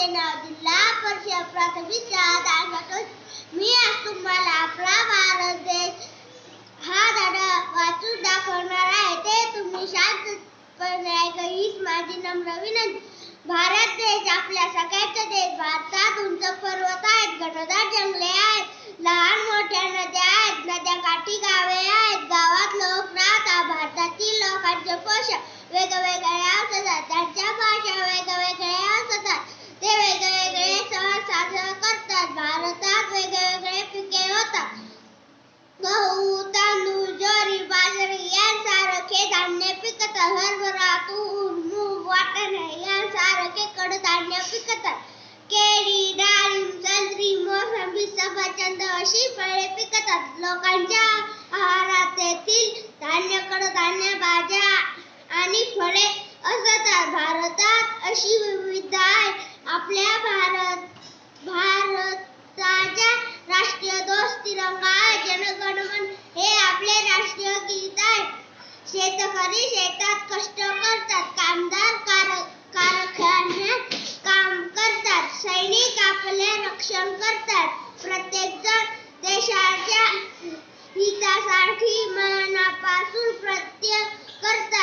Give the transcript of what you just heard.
माझे नाव जिल्हा परिषद प्राथमिक शाळा दाखवतो मी आज तुम्हाला आपला भारत देश हा धडा वाचून दाखवणार आहे. ते तुम्ही शांतपणे ऐका. हीच माझी नम्र विनंती. भारत देश आपल्या सगळ्याचा देश भारतात उंच पर्वत आहेत. घटदार जंगले आहेत. लहान मोठ्या नद्या आहेत. नद्या काठी विकतात लोकांच्या आहारात धान्य कडधान्य भाज्या आणि फळे असतात. भारतात अशी विविध आहे. आपल्या भारत भारताच्या राष्ट्रीय ध्वज तिरंगा जनगणमन हे आपले राष्ट्रीय गीत आहे. शेतकरी शेतात कष्ट करतात. कामदार कार कारखान्यात काम करतात. सैनिक आपले रक्षण करतात. प्रत्येक साठी मनापासून प्रत्यय करतात